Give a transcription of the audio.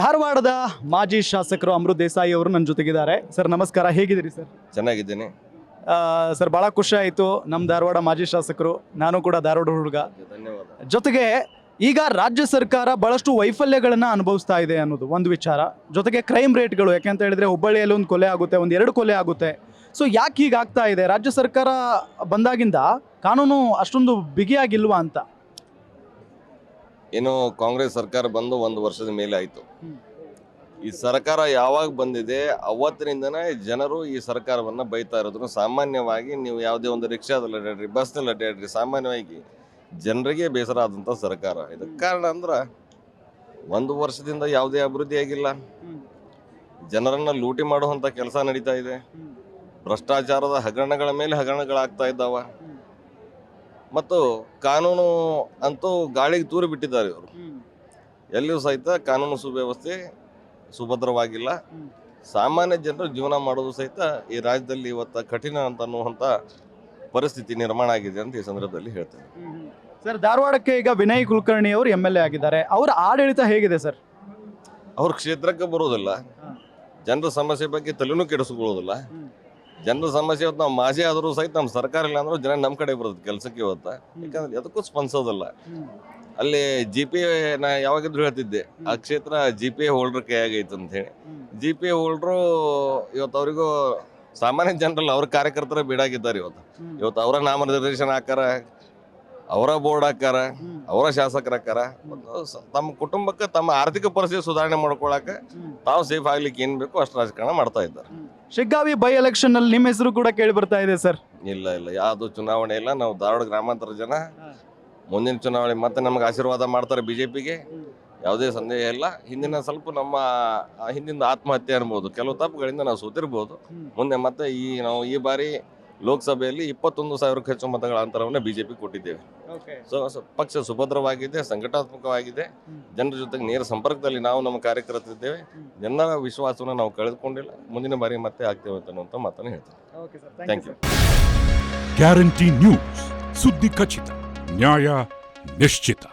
ಧಾರವಾಡದ ಮಾಜಿ ಶಾಸಕರು ಅಮೃತ್ ದೇಸಾಯಿ ಅವರು ನನ್ನ ಜೊತೆಗಿದ್ದಾರೆ. ಸರ್ ನಮಸ್ಕಾರ. ಹೇಗಿದ್ದೀರಿ ಸರ್? ಚೆನ್ನಾಗಿದ್ದೀನಿ. ಸರ್ ಭಾಳ ಖುಷಿ ಆಯಿತು ನಮ್ಮ ಧಾರವಾಡ ಮಾಜಿ ಶಾಸಕರು. ನಾನು ಕೂಡ ಧಾರವಾಡ ಹುಡುಗ. ಧನ್ಯವಾದ. ಜೊತೆಗೆ ಈಗ ರಾಜ್ಯ ಸರ್ಕಾರ ಬಹಳಷ್ಟು ವೈಫಲ್ಯಗಳನ್ನು ಅನುಭವಿಸ್ತಾ ಇದೆ ಅನ್ನೋದು ಒಂದು ವಿಚಾರ. ಜೊತೆಗೆ ಕ್ರೈಮ್ ರೇಟ್ಗಳು ಯಾಕೆಂತ ಹೇಳಿದ್ರೆ ಹುಬ್ಬಳ್ಳಿಯಲ್ಲಿ ಒಂದು ಕೊಲೆ ಆಗುತ್ತೆ ಒಂದು ಎರಡು ಕೊಲೆ ಆಗುತ್ತೆ. ಸೊ ಯಾಕೆ ಹೀಗೆ ಆಗ್ತಾ ಇದೆ? ರಾಜ್ಯ ಸರ್ಕಾರ ಬಂದಾಗಿಂದ ಕಾನೂನು ಅಷ್ಟೊಂದು ಬಿಗಿಯಾಗಿಲ್ವಾ ಅಂತ? ಏನು ಕಾಂಗ್ರೆಸ್ ಸರ್ಕಾರ ಬಂದು ಒಂದು ವರ್ಷದ ಮೇಲೆ ಆಯಿತು. ಈ ಸರ್ಕಾರ ಯಾವಾಗ ಬಂದಿದೆ ಅವತ್ತಿನಿಂದನೇ ಜನರು ಈ ಸರ್ಕಾರವನ್ನು ಬೈತಾ ಇರೋದ್ರು ಸಾಮಾನ್ಯವಾಗಿ ನೀವು ಯಾವುದೇ ಒಂದು ರಿಕ್ಷಾದಲ್ಲಿ ಅಡ್ಡಾಡ್ರಿ ಬಸ್ನಲ್ಲಿ ಅಡ್ಡಾಡ್ರಿ ಸಾಮಾನ್ಯವಾಗಿ ಜನರಿಗೆ ಬೇಸರ ಆದಂಥ ಸರ್ಕಾರ. ಇದಕ್ಕೆ ಕಾರಣ ಅಂದ್ರೆ ಒಂದು ವರ್ಷದಿಂದ ಯಾವುದೇ ಅಭಿವೃದ್ಧಿ ಆಗಿಲ್ಲ. ಜನರನ್ನು ಲೂಟಿ ಮಾಡುವಂಥ ಕೆಲಸ ನಡೀತಾ ಇದೆ. ಭ್ರಷ್ಟಾಚಾರದ ಹಗರಣಗಳ ಮೇಲೆ ಹಗರಣಗಳಾಗ್ತಾ ಇದ್ದಾವ. ಮತ್ತು ಕಾನೂನು ಅಂತೂ ಗಾಳಿಗೆ ತೂರಿ ಬಿಟ್ಟಿದ್ದಾರೆ ಇವರು. ಎಲ್ಲಿಯೂ ಸಹಿತ ಕಾನೂನು ಸುವ್ಯವಸ್ಥೆ ಸುಭದ್ರವಾಗಿಲ್ಲ. ಸಾಮಾನ್ಯ ಜನರು ಜೀವನ ಮಾಡೋದು ಸಹಿತ ಈ ರಾಜ್ಯದಲ್ಲಿ ಇವತ್ತು ಕಠಿಣ ಅಂತ ಅನ್ನುವಂಥ ಪರಿಸ್ಥಿತಿ ನಿರ್ಮಾಣ ಆಗಿದೆ ಅಂತ ಈ ಸಂದರ್ಭದಲ್ಲಿ ಹೇಳ್ತೇನೆ. ಸರ್ ಧಾರವಾಡಕ್ಕೆ ಈಗ ವಿನಯ್ ಕುಲಕರ್ಣಿ ಅವರು ಎಂ ಎಲ್ ಎ ಆಗಿದ್ದಾರೆ. ಅವರ ಆಡಳಿತ ಹೇಗಿದೆ ಸರ್? ಅವ್ರ ಕ್ಷೇತ್ರಕ್ಕೆ ಬರೋದಿಲ್ಲ. ಜನರ ಸಮಸ್ಯೆ ಬಗ್ಗೆ ತಲೆನೂ ಕೆಡಿಸ್ಕೊಳ್ಳೋದಿಲ್ಲ. ಜನರ ಸಮಸ್ಯೆ ಇವತ್ತು ನಾವು ಮಾಜಿ ಆದರೂ ಸಹಿತ ನಮ್ಮ ಸರ್ಕಾರ ಇಲ್ಲ ಅಂದ್ರೂ ಜನ ನಮ್ಮ ಕಡೆ ಬರೋದು ಕೆಲಸಕ್ಕೆ ಇವತ್ತು. ಯಾಕಂದ್ರೆ ಎದಕ್ಕೂ ಸ್ಪಂದಿಸೋದಿಲ್ಲ. ಅಲ್ಲಿ ಜಿ ಪಿ ನಾ ಯಾವಾಗಿದ್ರು ಹೇಳ್ತಿದ್ದೆ ಆ ಕ್ಷೇತ್ರ ಜಿ ಪಿ ಹೋಲ್ಡರ್ ಕೈಯಾಗೈತೆ ಅಂತ ಹೇಳಿ. ಜಿ ಪಿ ಹೋಲ್ಡ್ರು ಇವತ್ತು ಅವರಿಗೂ ಸಾಮಾನ್ಯ ಜನರಲ್ಲ ಅವ್ರ ಕಾರ್ಯಕರ್ತರ ಬೀಡಾಗಿದ್ದಾರೆ ಇವತ್ತು. ಇವತ್ತು ಅವರ ನಾಮನಿರ್ದೇಶನ ಹಾಕಾರ ಅವರ ಬೋರ್ಡ್ ಹಾಕಾರ ಅವರ ಶಾಸಕರ ಹಾಕಾರ ಮತ್ತು ತಮ್ಮ ಕುಟುಂಬಕ್ಕೆ ತಮ್ಮ ಆರ್ಥಿಕ ಪರಿಸ್ಥಿತಿ ಸುಧಾರಣೆ ಮಾಡ್ಕೊಳಕ್ಕೆ ತಾವು ಸೇಫ್ ಆಗ್ಲಿಕ್ಕೆ ಏನ್ ಬೇಕು ಅಷ್ಟು ರಾಜಕಾರಣ ಮಾಡ್ತಾ ಇದ್ದಾರೆ. ಶಿಗ್ಗಾವಿ ಬೈ ಎಲೆಕ್ಷನ್ನಲ್ಲಿ ನಿಮ್ಮ ಹೆಸರು ಕೂಡ ಕೇಳಿ ಬರ್ತಾ ಇದೆ ಸರ್. ಇಲ್ಲ ಇಲ್ಲ. ಯಾವುದು ಚುನಾವಣೆ ಇಲ್ಲ. ನಾವು ಧಾರವಾಡ ಗ್ರಾಮಾಂತರ ಜನ. ಮುಂದಿನ ಚುನಾವಣೆ ಮತ್ತೆ ನಮ್ಗೆ ಆಶೀರ್ವಾದ ಮಾಡ್ತಾರೆ ಬಿಜೆಪಿಗೆ. ಯಾವುದೇ ಸಂದೇಹ ಇಲ್ಲ. ಹಿಂದಿನ ಸ್ವಲ್ಪ ನಮ್ಮ ಹಿಂದಿನ ಆತ್ಮಹತ್ಯೆ ಅನ್ಬೋದು. ಕೆಲವು ತಪ್ಪುಗಳಿಂದ ನಾವು ಸೋತಿರ್ಬೋದು. ಮುಂದೆ ಮತ್ತೆ ಈ ನಾವು ಈ ಬಾರಿ ಲೋಕಸಭೆಯಲ್ಲಿ ಇಪ್ಪತ್ತೊಂದು ಸಾವಿರಕ್ಕೂ ಹೆಚ್ಚು ಮತಗಳ ಅಂತರವನ್ನು ಬಿಜೆಪಿ ಕೊಟ್ಟಿದ್ದೇವೆ. ಸೊ ಸೊ ಪಕ್ಷ ಸುಭದ್ರವಾಗಿದೆ ಸಂಘಟಾತ್ಮಕವಾಗಿದೆ. ಜನರ ಜೊತೆಗೆ ನೇರ ಸಂಪರ್ಕದಲ್ಲಿ ನಾವು ನಮ್ಮ ಕಾರ್ಯಕರ್ತರಿದ್ದೇವೆ. ಜನರ ವಿಶ್ವಾಸವನ್ನು ನಾವು ಕಳೆದುಕೊಂಡಿಲ್ಲ. ಮುಂದಿನ ಬಾರಿ ಮತ್ತೆ ಆಗ್ತೇವೆ ಅಂತ ಮಾತನ್ನು ಹೇಳ್ತೇನೆ. ಥ್ಯಾಂಕ್ ಯು ಗ್ಯಾರಂಟಿ ನ್ಯೂಸ್ ಸುದ್ದಿ ಖಚಿತ ನ್ಯಾಯ ನಿಶ್ಚಿತ.